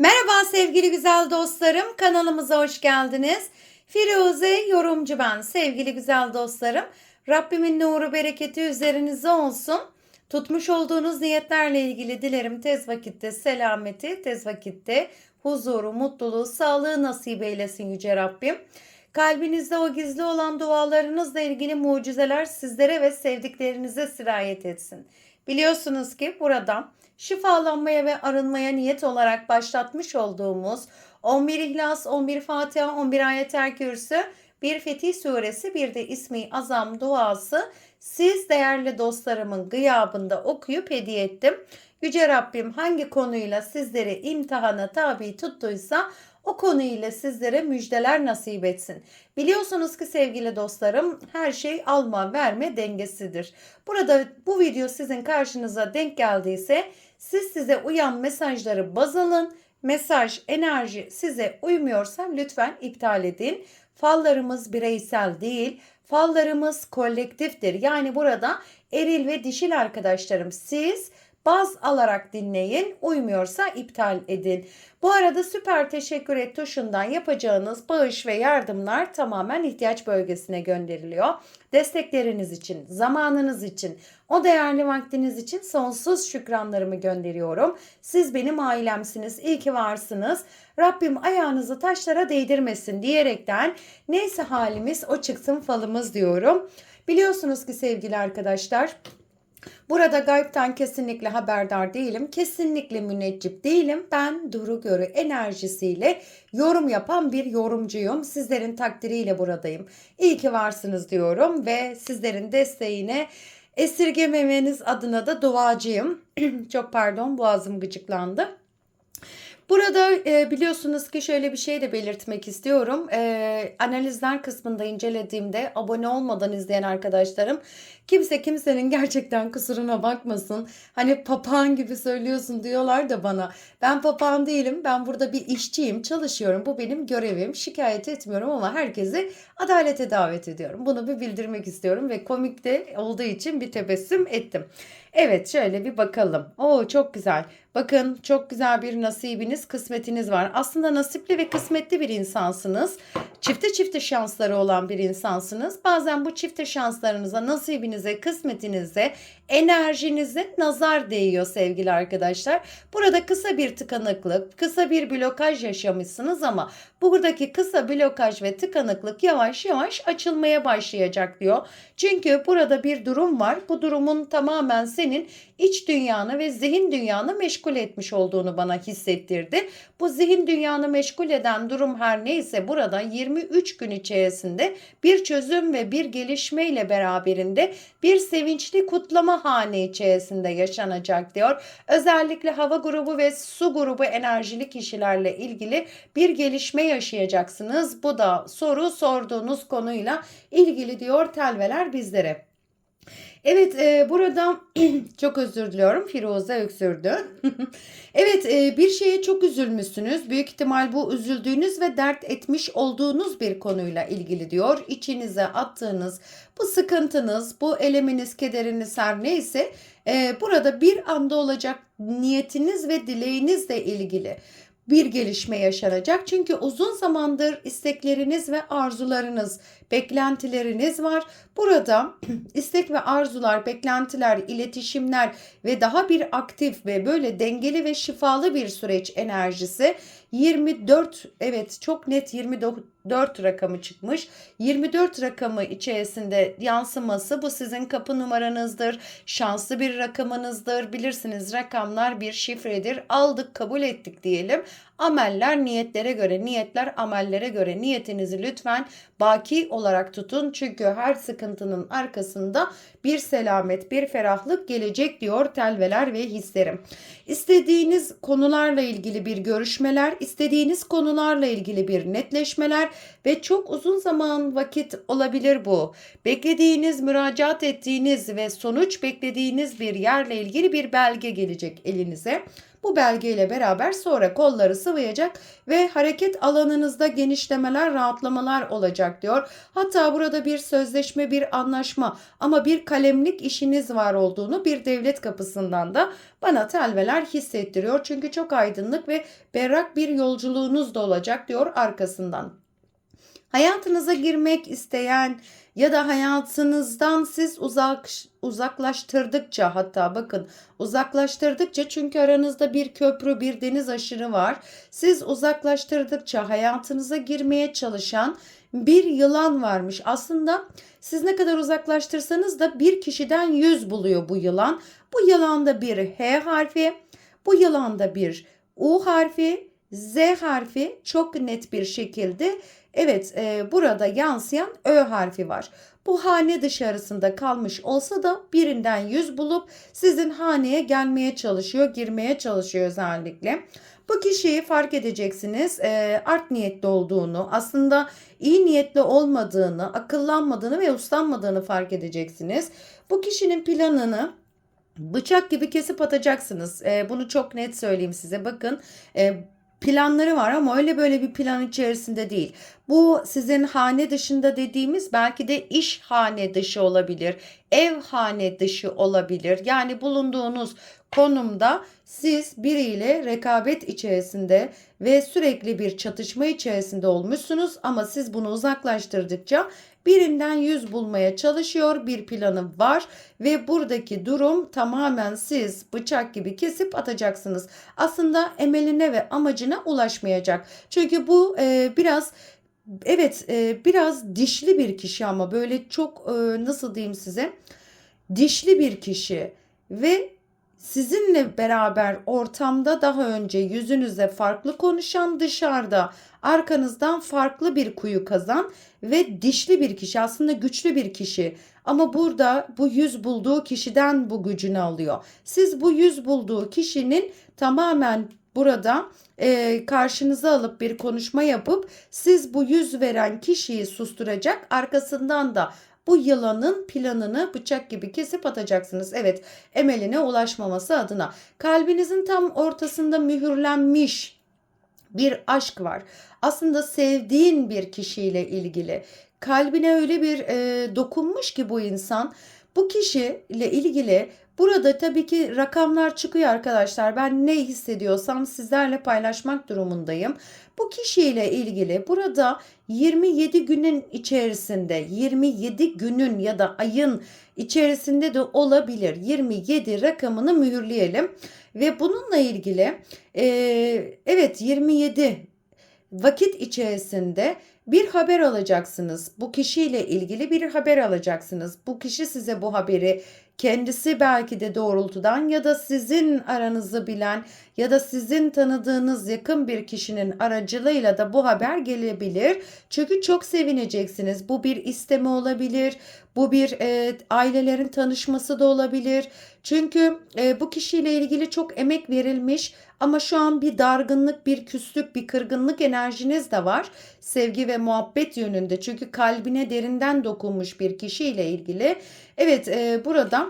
Merhaba sevgili güzel dostlarım. Kanalımıza hoş geldiniz. Firuze yorumcu ben. Sevgili güzel dostlarım. Rabbimin nuru bereketi üzerinize olsun. Tutmuş olduğunuz niyetlerle ilgili dilerim tez vakitte selameti, tez vakitte huzuru, mutluluğu, sağlığı nasip eylesin Yüce Rabbim. Kalbinizde o gizli olan dualarınızla ilgili mucizeler sizlere ve sevdiklerinize sirayet etsin. Biliyorsunuz ki burada şifalanmaya ve arınmaya niyet olarak başlatmış olduğumuz 11 İhlas, 11 Fatiha, 11 Ayet-el Kürsü, bir Fetih Suresi, bir de İsmi Azam duası siz değerli dostlarımın gıyabında okuyup hediye ettim. Yüce Rabbim hangi konuyla sizleri imtihana tabi tuttuysa o konuyla sizlere müjdeler nasip etsin. Biliyorsunuz ki sevgili dostlarım her şey alma verme dengesidir. Burada bu video sizin karşınıza denk geldiyse siz size uyan mesajları baz alın. Mesaj, enerji size uymuyorsa lütfen iptal edin. Fallarımız bireysel değil, fallarımız kolektiftir. Yani burada eril ve dişil arkadaşlarım siz baz alarak dinleyin. Uymuyorsa iptal edin. Bu arada süper teşekkür et tuşundan yapacağınız bağış ve yardımlar tamamen ihtiyaç bölgesine gönderiliyor. Destekleriniz için, zamanınız için, o değerli vaktiniz için sonsuz şükranlarımı gönderiyorum. Siz benim ailemsiniz, iyi ki varsınız. Rabbim ayağınızı taşlara değdirmesin diyerekten neyse halimiz o çıksın falımız diyorum. Biliyorsunuz ki sevgili arkadaşlar Burada gaybtan kesinlikle haberdar değilim. Kesinlikle müneccip değilim. Ben duru görü enerjisiyle yorum yapan bir yorumcuyum. Sizlerin takdiriyle buradayım. İyi ki varsınız diyorum ve sizlerin desteğine esirgememeniz adına da duacıyım. Çok pardon boğazım gıcıklandı. Burada e, biliyorsunuz ki şöyle bir şey de belirtmek istiyorum. E, analizler kısmında incelediğimde abone olmadan izleyen arkadaşlarım kimse kimsenin gerçekten kusuruna bakmasın. Hani papağan gibi söylüyorsun diyorlar da bana. Ben papağan değilim. Ben burada bir işçiyim, çalışıyorum. Bu benim görevim. Şikayet etmiyorum ama herkesi adalete davet ediyorum. Bunu bir bildirmek istiyorum ve komik de olduğu için bir tebessüm ettim. Evet şöyle bir bakalım. Oo çok güzel. Bakın çok güzel bir nasibiniz, kısmetiniz var. Aslında nasipli ve kısmetli bir insansınız. Çifte çifte şansları olan bir insansınız. Bazen bu çifte şanslarınıza, nasibinize, kısmetinize, enerjinize nazar değiyor sevgili arkadaşlar. Burada kısa bir tıkanıklık, kısa bir blokaj yaşamışsınız ama buradaki kısa blokaj ve tıkanıklık yavaş yavaş açılmaya başlayacak diyor. Çünkü burada bir durum var. Bu durumun tamamen senin iç dünyanı ve zihin dünyanı meşgul etmiş olduğunu bana hissettirdi. Bu zihin dünyanı meşgul eden durum her neyse burada 23 gün içerisinde bir çözüm ve bir gelişme ile beraberinde bir sevinçli kutlama hane içerisinde yaşanacak diyor. Özellikle hava grubu ve su grubu enerjili kişilerle ilgili bir gelişme yaşayacaksınız. Bu da soru sorduğunuz konuyla ilgili diyor telveler bizlere. Evet e, burada çok özür diliyorum Firuze öksürdü. evet e, bir şeye çok üzülmüşsünüz. Büyük ihtimal bu üzüldüğünüz ve dert etmiş olduğunuz bir konuyla ilgili diyor. İçinize attığınız bu sıkıntınız, bu eleminiz, kederiniz her neyse e, burada bir anda olacak niyetiniz ve dileğinizle ilgili bir gelişme yaşanacak. Çünkü uzun zamandır istekleriniz ve arzularınız, beklentileriniz var. Burada istek ve arzular, beklentiler, iletişimler ve daha bir aktif ve böyle dengeli ve şifalı bir süreç enerjisi 24 evet çok net 24 rakamı çıkmış. 24 rakamı içerisinde yansıması bu sizin kapı numaranızdır. Şanslı bir rakamınızdır. Bilirsiniz rakamlar bir şifredir. Aldık kabul ettik diyelim. Ameller niyetlere göre, niyetler amellere göre. Niyetinizi lütfen baki olarak tutun. Çünkü her sıkıntının arkasında bir selamet, bir ferahlık gelecek diyor telveler ve hislerim. İstediğiniz konularla ilgili bir görüşmeler, istediğiniz konularla ilgili bir netleşmeler ve çok uzun zaman vakit olabilir bu. Beklediğiniz, müracaat ettiğiniz ve sonuç beklediğiniz bir yerle ilgili bir belge gelecek elinize. Bu belgeyle beraber sonra kolları sıvayacak ve hareket alanınızda genişlemeler, rahatlamalar olacak diyor. Hatta burada bir sözleşme, bir anlaşma ama bir kalemlik işiniz var olduğunu bir devlet kapısından da bana telveler hissettiriyor. Çünkü çok aydınlık ve berrak bir yolculuğunuz da olacak diyor arkasından. Hayatınıza girmek isteyen ya da hayatınızdan siz uzak uzaklaştırdıkça hatta bakın uzaklaştırdıkça çünkü aranızda bir köprü bir deniz aşırı var. Siz uzaklaştırdıkça hayatınıza girmeye çalışan bir yılan varmış. Aslında siz ne kadar uzaklaştırsanız da bir kişiden yüz buluyor bu yılan. Bu yılanda bir H harfi, bu yılanda bir U harfi, Z harfi çok net bir şekilde Evet e, burada yansıyan Ö harfi var. Bu hane dışarısında kalmış olsa da birinden yüz bulup sizin haneye gelmeye çalışıyor, girmeye çalışıyor özellikle. Bu kişiyi fark edeceksiniz e, art niyetli olduğunu, aslında iyi niyetli olmadığını, akıllanmadığını ve uslanmadığını fark edeceksiniz. Bu kişinin planını bıçak gibi kesip atacaksınız. E, bunu çok net söyleyeyim size. Bakın e, planları var ama öyle böyle bir plan içerisinde değil. Bu sizin hane dışında dediğimiz belki de iş hane dışı olabilir, ev hane dışı olabilir. Yani bulunduğunuz konumda siz biriyle rekabet içerisinde ve sürekli bir çatışma içerisinde olmuşsunuz ama siz bunu uzaklaştırdıkça birinden yüz bulmaya çalışıyor bir planı var ve buradaki durum tamamen siz bıçak gibi kesip atacaksınız. Aslında emeline ve amacına ulaşmayacak. Çünkü bu e, biraz evet e, biraz dişli bir kişi ama böyle çok e, nasıl diyeyim size dişli bir kişi ve sizinle beraber ortamda daha önce yüzünüze farklı konuşan dışarıda arkanızdan farklı bir kuyu kazan ve dişli bir kişi aslında güçlü bir kişi ama burada bu yüz bulduğu kişiden bu gücünü alıyor. Siz bu yüz bulduğu kişinin tamamen burada e, karşınıza alıp bir konuşma yapıp siz bu yüz veren kişiyi susturacak arkasından da bu yılanın planını bıçak gibi kesip atacaksınız. Evet emeline ulaşmaması adına. Kalbinizin tam ortasında mühürlenmiş bir aşk var. Aslında sevdiğin bir kişiyle ilgili. Kalbine öyle bir e, dokunmuş ki bu insan. Bu kişiyle ilgili Burada tabii ki rakamlar çıkıyor arkadaşlar. Ben ne hissediyorsam sizlerle paylaşmak durumundayım. Bu kişiyle ilgili burada 27 günün içerisinde 27 günün ya da ayın içerisinde de olabilir. 27 rakamını mühürleyelim ve bununla ilgili e, evet 27 vakit içerisinde bir haber alacaksınız. Bu kişiyle ilgili bir haber alacaksınız. Bu kişi size bu haberi kendisi belki de doğrultudan ya da sizin aranızı bilen ya da sizin tanıdığınız yakın bir kişinin aracılığıyla da bu haber gelebilir. Çünkü çok sevineceksiniz. Bu bir isteme olabilir. Bu bir e, ailelerin tanışması da olabilir. Çünkü e, bu kişiyle ilgili çok emek verilmiş ama şu an bir dargınlık, bir küslük, bir kırgınlık enerjiniz de var. Sevgi ve muhabbet yönünde. Çünkü kalbine derinden dokunmuş bir kişiyle ilgili. Evet e, burada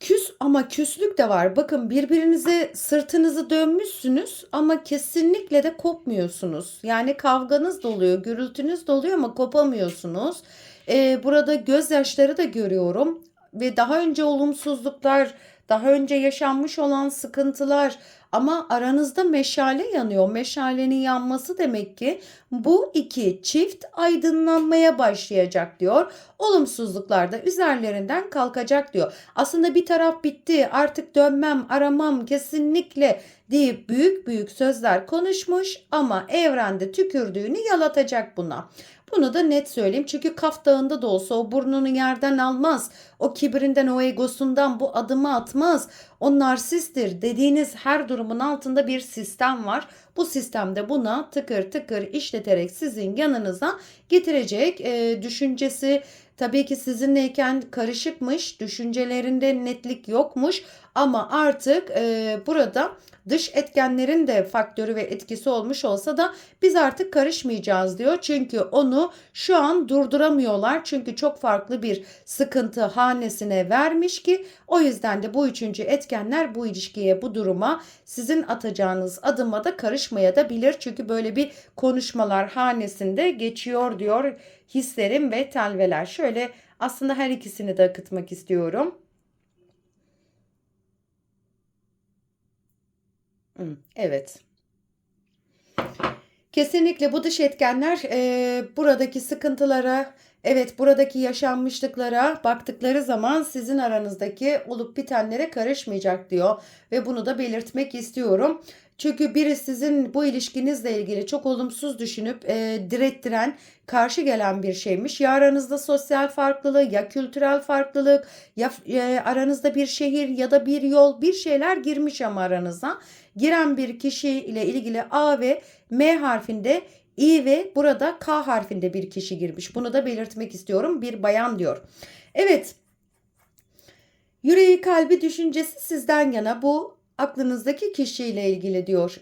Küs ama küslük de var. Bakın birbirinize sırtınızı dönmüşsünüz ama kesinlikle de kopmuyorsunuz. Yani kavganız da oluyor, gürültünüz de oluyor ama kopamıyorsunuz. Ee, burada gözyaşları da görüyorum ve daha önce olumsuzluklar, daha önce yaşanmış olan sıkıntılar ama aranızda meşale yanıyor. Meşalenin yanması demek ki bu iki çift aydınlanmaya başlayacak diyor. Olumsuzluklar da üzerlerinden kalkacak diyor. Aslında bir taraf bitti artık dönmem aramam kesinlikle deyip büyük büyük sözler konuşmuş ama evrende tükürdüğünü yalatacak buna. Bunu da net söyleyeyim. Çünkü Kaf Dağı'nda da olsa o burnunu yerden almaz. O kibrinden, o egosundan bu adımı atmaz. O narsisttir dediğiniz her durumun altında bir sistem var. Bu sistemde buna tıkır tıkır işleterek sizin yanınıza getirecek e, düşüncesi tabii ki sizinleyken karışıkmış, düşüncelerinde netlik yokmuş ama artık e, burada dış etkenlerin de faktörü ve etkisi olmuş olsa da biz artık karışmayacağız diyor. Çünkü onu şu an durduramıyorlar. Çünkü çok farklı bir sıkıntı hanesine vermiş ki o yüzden de bu üçüncü etkenler bu ilişkiye, bu duruma sizin atacağınız adıma da karışmaya da bilir. Çünkü böyle bir konuşmalar hanesinde geçiyor diyor hislerim ve telveler. Şöyle aslında her ikisini de akıtmak istiyorum. Evet. Kesinlikle bu dış etkenler e, buradaki sıkıntılara, evet buradaki yaşanmışlıklara baktıkları zaman sizin aranızdaki olup bitenlere karışmayacak diyor ve bunu da belirtmek istiyorum. Çünkü biri sizin bu ilişkinizle ilgili çok olumsuz düşünüp e, direttiren, karşı gelen bir şeymiş. Ya aranızda sosyal farklılık, ya kültürel farklılık, ya e, aranızda bir şehir ya da bir yol, bir şeyler girmiş ama aranıza. Giren bir kişi ile ilgili A ve M harfinde İ ve burada K harfinde bir kişi girmiş. Bunu da belirtmek istiyorum. Bir bayan diyor. Evet. Yüreği kalbi düşüncesi sizden yana bu aklınızdaki kişiyle ilgili diyor.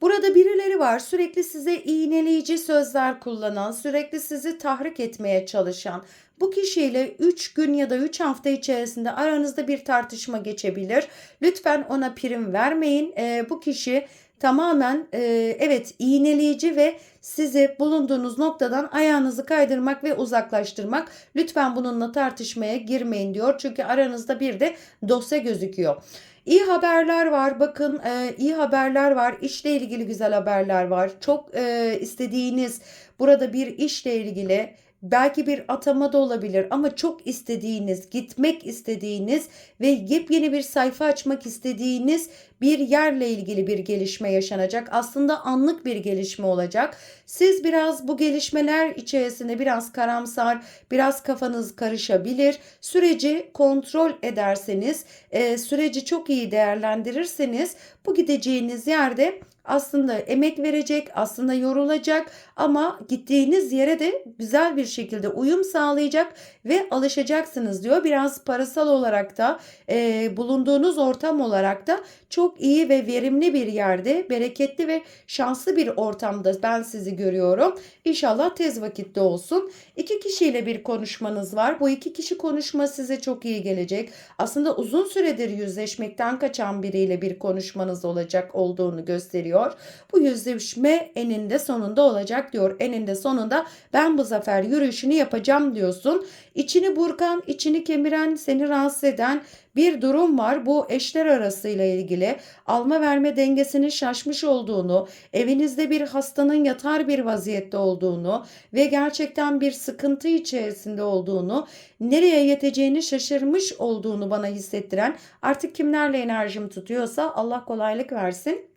Burada birileri var sürekli size iğneleyici sözler kullanan, sürekli sizi tahrik etmeye çalışan. Bu kişiyle 3 gün ya da 3 hafta içerisinde aranızda bir tartışma geçebilir. Lütfen ona prim vermeyin. E, bu kişi tamamen e, evet iğneleyici ve sizi bulunduğunuz noktadan ayağınızı kaydırmak ve uzaklaştırmak. Lütfen bununla tartışmaya girmeyin diyor. Çünkü aranızda bir de dosya gözüküyor. İyi haberler var. Bakın e, iyi haberler var. İşle ilgili güzel haberler var. Çok e, istediğiniz burada bir işle ilgili belki bir atama da olabilir ama çok istediğiniz, gitmek istediğiniz ve yepyeni bir sayfa açmak istediğiniz bir yerle ilgili bir gelişme yaşanacak. Aslında anlık bir gelişme olacak. Siz biraz bu gelişmeler içerisinde biraz karamsar, biraz kafanız karışabilir. Süreci kontrol ederseniz, e, süreci çok iyi değerlendirirseniz bu gideceğiniz yerde aslında emek verecek, aslında yorulacak ama gittiğiniz yere de güzel bir şekilde uyum sağlayacak ve alışacaksınız diyor. Biraz parasal olarak da e, bulunduğunuz ortam olarak da çok iyi ve verimli bir yerde, bereketli ve şanslı bir ortamda ben sizi görüyorum. İnşallah tez vakitte olsun. İki kişiyle bir konuşmanız var. Bu iki kişi konuşma size çok iyi gelecek. Aslında uzun süredir yüzleşmekten kaçan biriyle bir konuşmanız olacak olduğunu gösteriyor. Bu yüzleşme eninde sonunda olacak diyor. Eninde sonunda ben bu zafer yürüyüşünü yapacağım diyorsun. İçini burkan, içini kemiren, seni rahatsız eden bir durum var. Bu eşler arasıyla ilgili alma verme dengesinin şaşmış olduğunu, evinizde bir hastanın yatar bir vaziyette olduğunu ve gerçekten bir sıkıntı içerisinde olduğunu, nereye yeteceğini şaşırmış olduğunu bana hissettiren artık kimlerle enerjim tutuyorsa Allah kolaylık versin.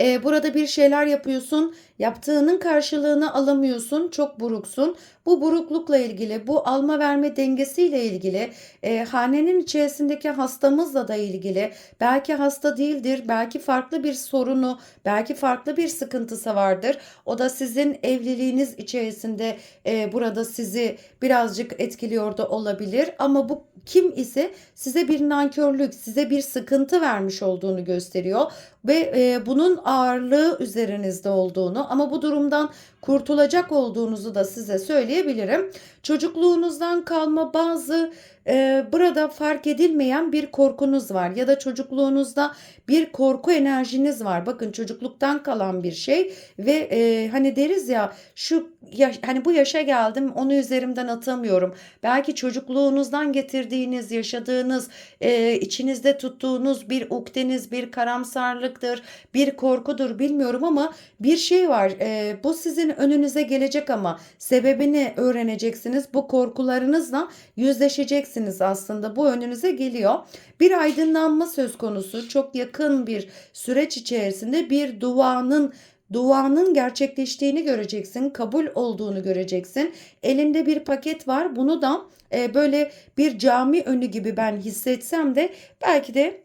Ee, burada bir şeyler yapıyorsun, yaptığının karşılığını alamıyorsun, çok buruksun. Bu buruklukla ilgili, bu alma verme dengesiyle ilgili, e, hanenin içerisindeki hastamızla da ilgili, belki hasta değildir, belki farklı bir sorunu, belki farklı bir sıkıntısı vardır. O da sizin evliliğiniz içerisinde e, burada sizi birazcık etkiliyor da olabilir. Ama bu kim ise size bir nankörlük, size bir sıkıntı vermiş olduğunu gösteriyor ve e, bunun ağırlığı üzerinizde olduğunu ama bu durumdan kurtulacak olduğunuzu da size söyleyebilirim. Çocukluğunuzdan kalma bazı e, burada fark edilmeyen bir korkunuz var ya da çocukluğunuzda bir korku enerjiniz var. Bakın çocukluktan kalan bir şey ve e, hani deriz ya şu ya, hani bu yaşa geldim onu üzerimden atamıyorum. Belki çocukluğunuzdan getirdiğiniz, yaşadığınız, e, içinizde tuttuğunuz bir ukteniz, bir karamsarlıktır, bir korkudur bilmiyorum ama bir şey var. E, bu sizin önünüze gelecek ama sebebini öğreneceksiniz. Bu korkularınızla yüzleşeceksiniz aslında. Bu önünüze geliyor. Bir aydınlanma söz konusu. Çok yakın bir süreç içerisinde bir duanın duanın gerçekleştiğini göreceksin, kabul olduğunu göreceksin. Elinde bir paket var. Bunu da e, böyle bir cami önü gibi ben hissetsem de belki de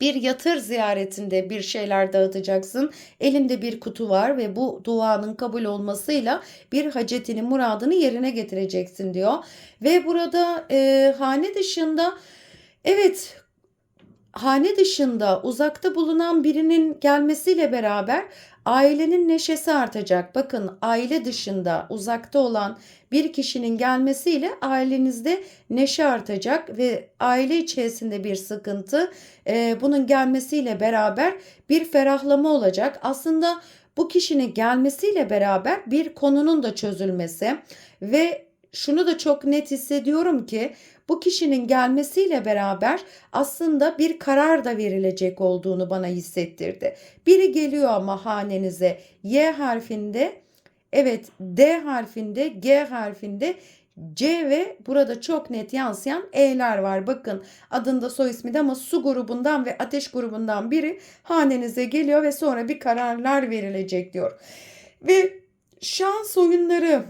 bir yatır ziyaretinde bir şeyler dağıtacaksın. Elinde bir kutu var ve bu duanın kabul olmasıyla bir hacetini, muradını yerine getireceksin diyor. Ve burada e, hane dışında evet hane dışında uzakta bulunan birinin gelmesiyle beraber ailenin neşesi artacak. Bakın aile dışında uzakta olan bir kişinin gelmesiyle ailenizde neşe artacak ve aile içerisinde bir sıkıntı e, bunun gelmesiyle beraber bir ferahlama olacak. Aslında bu kişinin gelmesiyle beraber bir konunun da çözülmesi ve şunu da çok net hissediyorum ki bu kişinin gelmesiyle beraber aslında bir karar da verilecek olduğunu bana hissettirdi. Biri geliyor ama hanenize Y harfinde, evet D harfinde, G harfinde C ve burada çok net yansıyan E'ler var. Bakın adında soy ismi de ama su grubundan ve ateş grubundan biri hanenize geliyor ve sonra bir kararlar verilecek diyor. Ve şans oyunları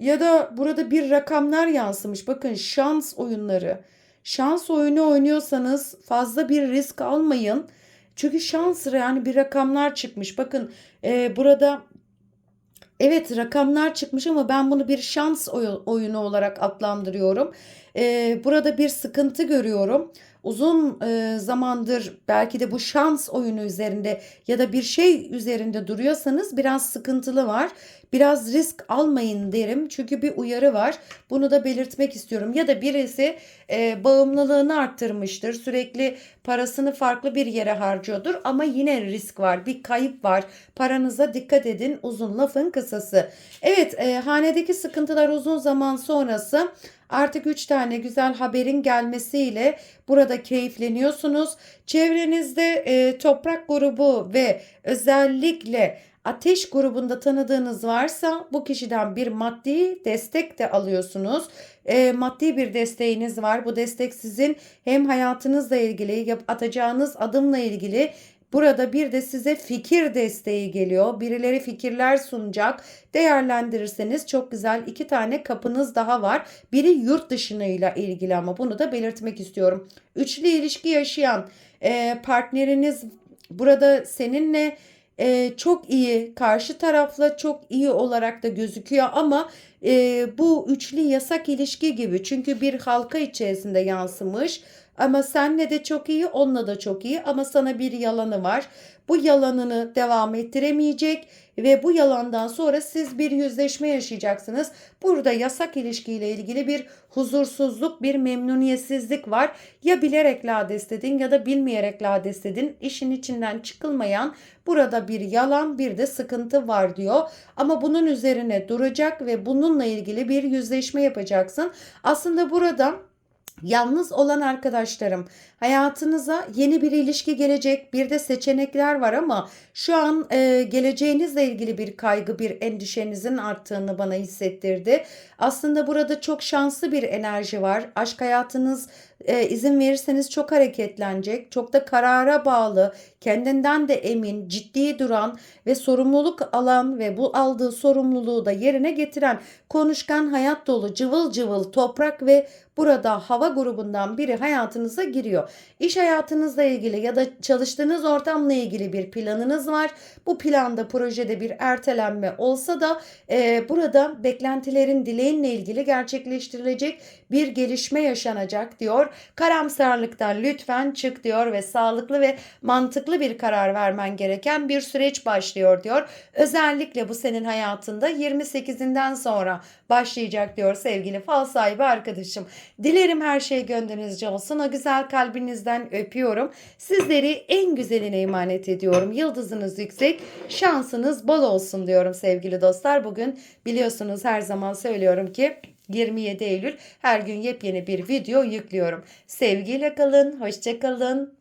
ya da burada bir rakamlar yansımış. Bakın şans oyunları. Şans oyunu oynuyorsanız fazla bir risk almayın. Çünkü şans yani bir rakamlar çıkmış. Bakın e, burada evet rakamlar çıkmış ama ben bunu bir şans oyunu olarak adlandırıyorum. E, burada bir sıkıntı görüyorum uzun e, zamandır belki de bu şans oyunu üzerinde ya da bir şey üzerinde duruyorsanız biraz sıkıntılı var. Biraz risk almayın derim çünkü bir uyarı var. Bunu da belirtmek istiyorum. Ya da birisi e, bağımlılığını arttırmıştır. Sürekli parasını farklı bir yere harcıyordur ama yine risk var. Bir kayıp var. Paranıza dikkat edin. Uzun lafın kısası. Evet, e, hanedeki sıkıntılar uzun zaman sonrası Artık 3 tane güzel haberin gelmesiyle burada keyifleniyorsunuz. Çevrenizde e, toprak grubu ve özellikle ateş grubunda tanıdığınız varsa bu kişiden bir maddi destek de alıyorsunuz. E, maddi bir desteğiniz var. Bu destek sizin hem hayatınızla ilgili, atacağınız adımla ilgili Burada bir de size fikir desteği geliyor. Birileri fikirler sunacak. Değerlendirirseniz çok güzel iki tane kapınız daha var. Biri yurt dışıyla ilgili ama bunu da belirtmek istiyorum. Üçlü ilişki yaşayan e, partneriniz burada seninle e, çok iyi karşı tarafla çok iyi olarak da gözüküyor ama e, bu üçlü yasak ilişki gibi çünkü bir halka içerisinde yansımış ama senle de çok iyi, onunla da çok iyi ama sana bir yalanı var. Bu yalanını devam ettiremeyecek ve bu yalandan sonra siz bir yüzleşme yaşayacaksınız. Burada yasak ilişkiyle ilgili bir huzursuzluk, bir memnuniyetsizlik var. Ya bilerek lades dedin ya da bilmeyerek lades dedin. İşin içinden çıkılmayan burada bir yalan bir de sıkıntı var diyor. Ama bunun üzerine duracak ve bununla ilgili bir yüzleşme yapacaksın. Aslında burada Yalnız olan arkadaşlarım hayatınıza yeni bir ilişki gelecek bir de seçenekler var ama şu an e, geleceğinizle ilgili bir kaygı bir endişenizin arttığını bana hissettirdi. Aslında burada çok şanslı bir enerji var. Aşk hayatınız e, izin verirseniz çok hareketlenecek. Çok da karara bağlı, kendinden de emin, ciddi duran ve sorumluluk alan ve bu aldığı sorumluluğu da yerine getiren konuşkan hayat dolu cıvıl cıvıl toprak ve burada hava grubundan biri hayatınıza giriyor. İş hayatınızla ilgili ya da çalıştığınız ortamla ilgili bir planınız var. Bu planda projede bir ertelenme olsa da e, burada beklentilerin dileğinle ilgili gerçekleştirilecek bir gelişme yaşanacak diyor. Karamsarlıktan lütfen çık diyor ve sağlıklı ve mantıklı bir karar vermen gereken bir süreç başlıyor diyor. Özellikle bu senin hayatında 28'inden sonra başlayacak diyor sevgili fal sahibi arkadaşım. Dilerim her şey gönlünüzce olsun. O güzel kalbinizden öpüyorum. Sizleri en güzeline emanet ediyorum. Yıldızınız yüksek, şansınız bol olsun diyorum sevgili dostlar. Bugün biliyorsunuz her zaman söylüyorum ki 27 Eylül her gün yepyeni bir video yüklüyorum. Sevgiyle kalın, hoşça kalın.